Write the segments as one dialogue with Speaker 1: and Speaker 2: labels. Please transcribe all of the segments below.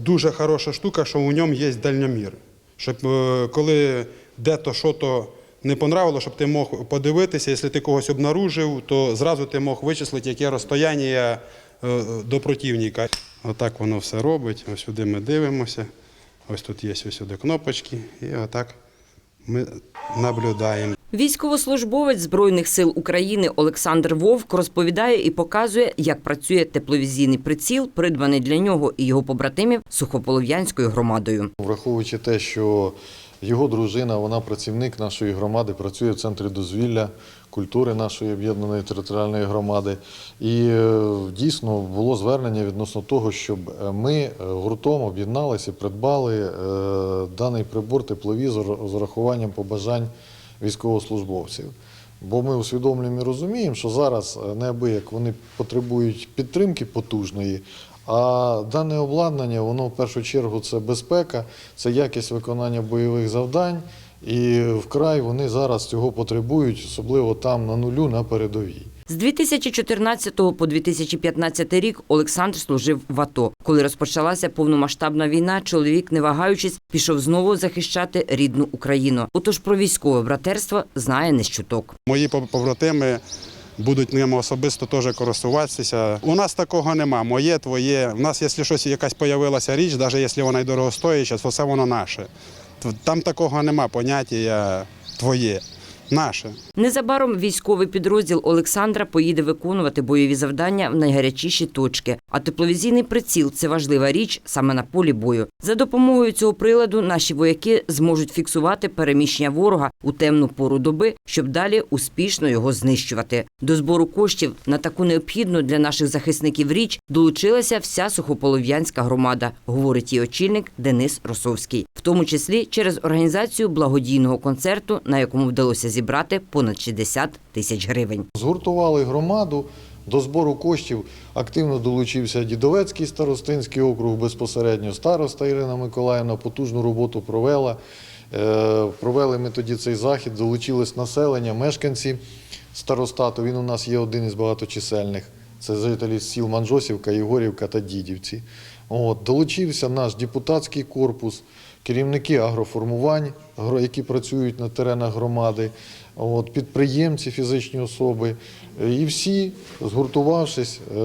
Speaker 1: Дуже хороша штука, що у ньому є дальньомір. Щоб е, коли де-то що-то не понравило, щоб ти мог подивитися, якщо ти когось обнаружив, то зразу ти мог вичислити, яке розстояння е, до противника. Отак воно все робить. Ось сюди ми дивимося. Ось тут є ось сюди кнопочки, і отак ми наблюдаємо.
Speaker 2: Військовослужбовець Збройних сил України Олександр Вовк розповідає і показує, як працює тепловізійний приціл, придбаний для нього і його побратимів Сухополов'янською громадою.
Speaker 3: Враховуючи те, що його дружина, вона працівник нашої громади, працює в центрі дозвілля культури нашої об'єднаної територіальної громади. І е, дійсно було звернення відносно того, щоб е, ми е, гуртом об'єдналися придбали даний прибор тепловізор з урахуванням побажань військовослужбовців. Бо ми усвідомлюємо і розуміємо, що зараз е, неабияк вони потребують підтримки потужної, а дане обладнання, воно в першу чергу це безпека, це якість виконання бойових завдань. І вкрай вони зараз цього потребують, особливо там на нулю на передовій.
Speaker 2: З 2014 по 2015 рік Олександр служив в АТО. Коли розпочалася повномасштабна війна, чоловік, не вагаючись, пішов знову захищати рідну Україну. Отож про військове братерство знає не з.
Speaker 1: Мої побратими будуть ними особисто теж користуватися. У нас такого нема. Моє, твоє. У нас, якщо щось якась появилася річ, навіть якщо вона й дорогостояча, то все воно наше. Там такого нема поняття твоє, наше.
Speaker 2: Незабаром військовий підрозділ Олександра поїде виконувати бойові завдання в найгарячіші точки. А тепловізійний приціл це важлива річ саме на полі бою. За допомогою цього приладу наші вояки зможуть фіксувати переміщення ворога у темну пору доби, щоб далі успішно його знищувати. До збору коштів на таку необхідну для наших захисників річ долучилася вся сухополов'янська громада, говорить її очільник Денис Росовський, в тому числі через організацію благодійного концерту, на якому вдалося зібрати понад 60 тисяч гривень.
Speaker 3: Згуртували громаду. До збору коштів активно долучився Дідовецький старостинський округ безпосередньо. Староста Ірина Миколаївна потужну роботу провела. Е, Провели ми тоді цей захід, долучилось населення, мешканці старостату. Він у нас є один із багаточисельних. Це жителі сіл Манжосівка, Єгорівка та Дідівці. От, долучився наш депутатський корпус, керівники агроформувань, які працюють на теренах громади, от, підприємці, фізичні особи. Е, І всі, згуртувавшись, е,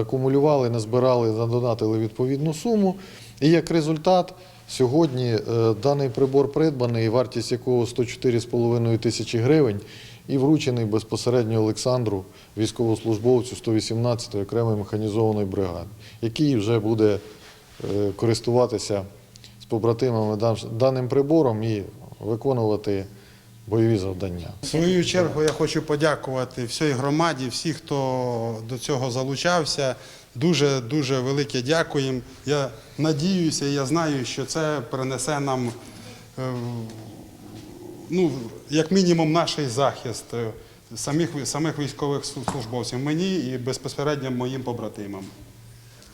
Speaker 3: акумулювали, назбирали, задонатили відповідну суму. І як результат, сьогодні е, даний прибор придбаний, вартість якого 104,5 тисячі гривень, і вручений безпосередньо Олександру, військовослужбовцю 118-ї окремої механізованої бригади, який вже буде е, користуватися з побратимами даним прибором і виконувати бойові завдання.
Speaker 1: В свою чергу я хочу подякувати всій громаді, всі, хто до цього залучався. Дуже дуже велике дякуємо. Я надіюся, я знаю, що це принесе нам е, ну, як мінімум наш захист е, самих, самих військових службовців, мені і безпосередньо моїм побратимам.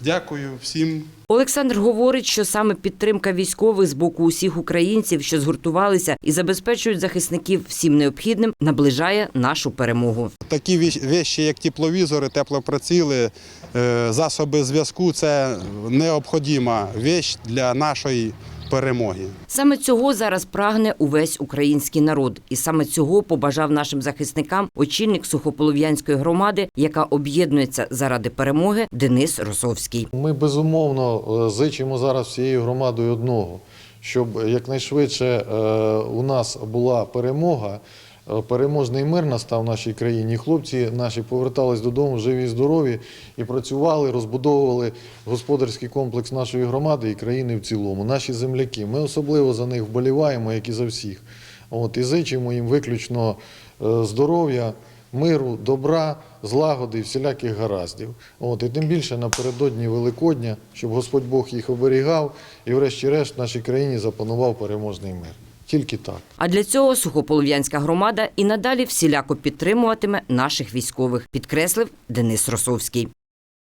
Speaker 1: Дякую всім.
Speaker 2: Олександр говорить, що саме підтримка військових з боку усіх українців, що згуртувалися і забезпечують захисників всім необхідним, наближає нашу перемогу.
Speaker 1: Такі вещі, як тепловізори, теплоприціли, е, засоби зв'язку це необхідна вещь для нашої перемоги.
Speaker 2: Саме цього зараз прагне увесь український народ, і саме цього побажав нашим захисникам очільник сухополов'янської громади, яка об'єднується заради перемоги, Денис Росовський.
Speaker 3: Ми безумовно е, зичимо зараз всією громадою одного, щоб якнайшвидше е, у нас була перемога. Е, Переможний мир настав в нашій країні. Хлопці наші повертались додому живі, і здорові і працювали, розбудовували господарський комплекс нашої громади і країни в цілому. Наші земляки. Ми особливо за них вболіваємо, як і за всіх. От, і зичимо їм виключно е, здоров'я, миру, добра, злагоди, і всіляких гараздів. От, і тим більше напередодні Великодня, щоб Господь Бог їх оберігав і, врешті-решт, в нашій країні запанував переможний мир. Тільки так.
Speaker 2: А для цього сухополов'янська громада і надалі всіляко підтримуватиме наших військових, підкреслив Денис Росовський.